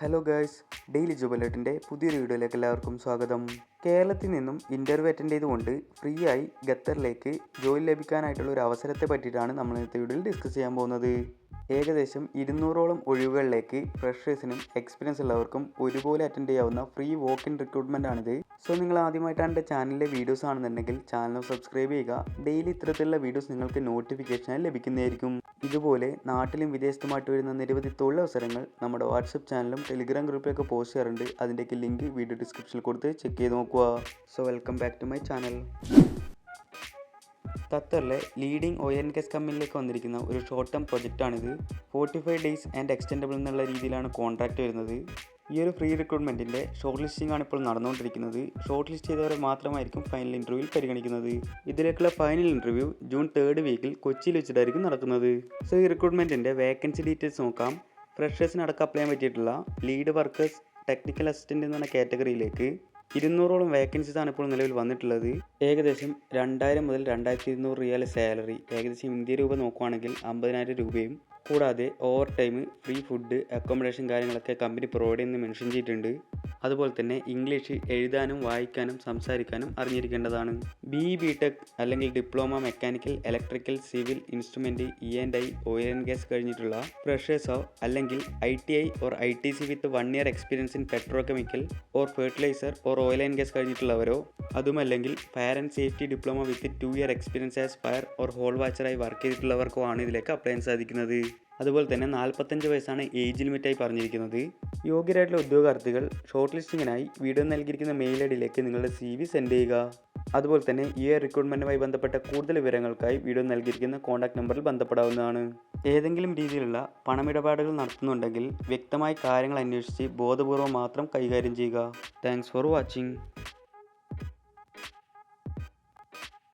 Hello girls daily ജുബലറ്റിന്റെ പുതിയൊരു വീഡിയോയിലേക്ക് എല്ലാവർക്കും സ്വാഗതം. കേരളത്തിൽ നിന്നും ഇന്റർവ്യൂ അറ്റൻഡ് ചെയ്തുകൊണ്ട് ഫ്രീ ആയി ഖത്തറിലേക്ക് ജോലി ലഭിക്കാനായിട്ടുള്ള ഒരു അവസരത്തെ പറ്റിയിട്ടാണ് നമ്മൾ ഇന്നത്തെ വീഡിയോയിൽ ഡിസ്കസ് ചെയ്യാൻ പോകുന്നത്. ഏകദേശം ഇരുന്നൂറോളം ഒഴിവുകളിലേക്ക് ഫ്രഷേഴ്സിനും എക്സ്പീരിയൻസ് ഉള്ളവർക്കും ഒരുപോലെ അറ്റൻഡ് ചെയ്യാവുന്ന ഫ്രീ വോക്ക് ഇൻ റിക്രൂട്ട്മെന്റ് ആണിത്. സോ നിങ്ങൾ ആദ്യമായിട്ടാണ് എന്റെ ചാനലിലെ വീഡിയോസ് ആണെന്നുണ്ടെങ്കിൽ ചാനൽ സബ്സ്ക്രൈബ് ചെയ്യുക. ഡെയിലി ഇത്തരത്തിലുള്ള വീഡിയോസ് നിങ്ങൾക്ക് നോട്ടിഫിക്കേഷനായി ലഭിക്കുന്നതായിരിക്കും. ഇതുപോലെ നാട്ടിലും വിദേശത്തുമായിട്ട് വരുന്ന നിരവധി തൊഴിലവസരങ്ങൾ നമ്മുടെ വാട്സപ്പ് ചാനലും ടെലിഗ്രാം ഗ്രൂപ്പിലൊക്കെ പോസ്റ്റ് ചെയ്യാറുണ്ട്. അതിന്റെയൊക്കെ ലിങ്ക് വീഡിയോ ഡിസ്ക്രിപ്ഷനിൽ കൊടുത്ത് ചെക്ക് ചെയ്ത് നോക്കുക. So welcome back to my channel ഖത്തറിലെ ലീഡിംഗ് ഓയിൽ ആൻഡ് ഗ്യാസ് കമ്പനിയിലേക്ക് വന്നിരിക്കുന്ന ഒരു short term പ്രൊജക്റ്റാണിത് forty five days and extendable എന്നുള്ള രീതിയിലാണ് കോൺട്രാക്റ്റ് വരുന്നത്. ഈ ഒരു ഫ്രീ റിക്രൂട്ട്മെന്റിന്റെ ഷോർട്ട് ലിസ്റ്റിംഗ് ആണ് ഇപ്പോൾ നടന്നുകൊണ്ടിരിക്കുന്നത്. ഷോർട്ട് ലിസ്റ്റ് ചെയ്തവരെ മാത്രമായിരിക്കും ഫൈനൽ ഇന്റർവ്യൂവിൽ പരിഗണിക്കുന്നത്. ഇതിലേക്കുള്ള ഫൈനൽ ഇന്റർവ്യൂ ജൂൺ തേർഡ് വീക്കിൽ കൊച്ചിയിൽ വെച്ചിട്ടായിരിക്കും നടക്കുന്നത്. സോ ഈ റിക്രൂട്ട്മെന്റിന്റെ വേക്കൻസി ഡീറ്റെയിൽസ് നോക്കാം. ഫ്രഷേഴ്സിനടക്കം അപ്ലൈ ചെയ്യാൻ പറ്റിയിട്ടുള്ള ലീഡ് വർക്കേഴ്സ് ടെക്നിക്കൽ അസിസ്റ്റന്റ് എന്ന കാറ്റഗറിയിലേക്ക് ഇരുന്നൂറോളം വേക്കൻസീസ് ആണ് ഇപ്പോൾ നിലവിൽ വന്നിട്ടുള്ളത്. ഏകദേശം രണ്ടായിരം മുതൽ രണ്ടായിരത്തി ഇരുന്നൂറ് റിയാൽ സാലറി ഏകദേശം ഇന്ത്യ രൂപ നോക്കുകയാണെങ്കിൽ അമ്പതിനായിരം രൂപയും കൂടാതെ over time free food accommodation കാര്യങ്ങളൊക്കെ കമ്പനി പ്രൊവൈഡ് ചെയ്യുന്ന മെൻഷൻ ചെയ്തിട്ടുണ്ട്. അതുപോലെ തന്നെ ഇംഗ്ലീഷ് എഴുതാനും വായിക്കാനും സംസാരിക്കാനും അറിഞ്ഞിരിക്കേണ്ടതാണ്. ബി ബി ടെക് അല്ലെങ്കിൽ diploma mechanical electrical civil instrument E and I oil and gas കഴിഞ്ഞിട്ടുള്ള ഫ്രഷേഴ്സോ അല്ലെങ്കിൽ I T I or I T C with one year experience in petrochemical or fertiliser or oil and gas കഴിഞ്ഞിട്ടുള്ളവരോ അതുമല്ലെങ്കിൽ fire and safety diploma with two year experience as fire or hole വാച്ചറായി work ചെയ്തിട്ടുള്ളവർക്കോ ആണ് ഇതിലേക്ക് apply ചെയ്യാൻ സാധിക്കുന്നത്. അതുപോലെ തന്നെ നാൽപ്പത്തഞ്ച് വയസ്സാണ് ഏജ് ലിമിറ്റായി പറഞ്ഞിരിക്കുന്നത്. യോഗ്യരായിട്ടുള്ള ഉദ്യോഗാർത്ഥികൾ ഷോർട്ട് ലിസ്റ്റിങ്ങിനായി വീഡിയോ നൽകിയിരിക്കുന്ന മെയിൽ ഐ ഡിയിലേക്ക് നിങ്ങളുടെ സി വി സെൻഡ് ചെയ്യുക. അതുപോലെ തന്നെ ഈ റിക്രൂട്ട്മെന്റുമായി ബന്ധപ്പെട്ട കൂടുതൽ വിവരങ്ങൾക്കായി വീഡിയോ നൽകിയിരിക്കുന്ന കോൺടാക്ട് നമ്പറിൽ ബന്ധപ്പെടാവുന്നതാണ്. ഏതെങ്കിലും രീതിയിലുള്ള പണമിടപാടുകൾ നടത്തുന്നുണ്ടെങ്കിൽ വ്യക്തമായി കാര്യങ്ങൾ അന്വേഷിച്ച് ബോധപൂർവം മാത്രം കൈകാര്യം ചെയ്യുക. Thanks for watching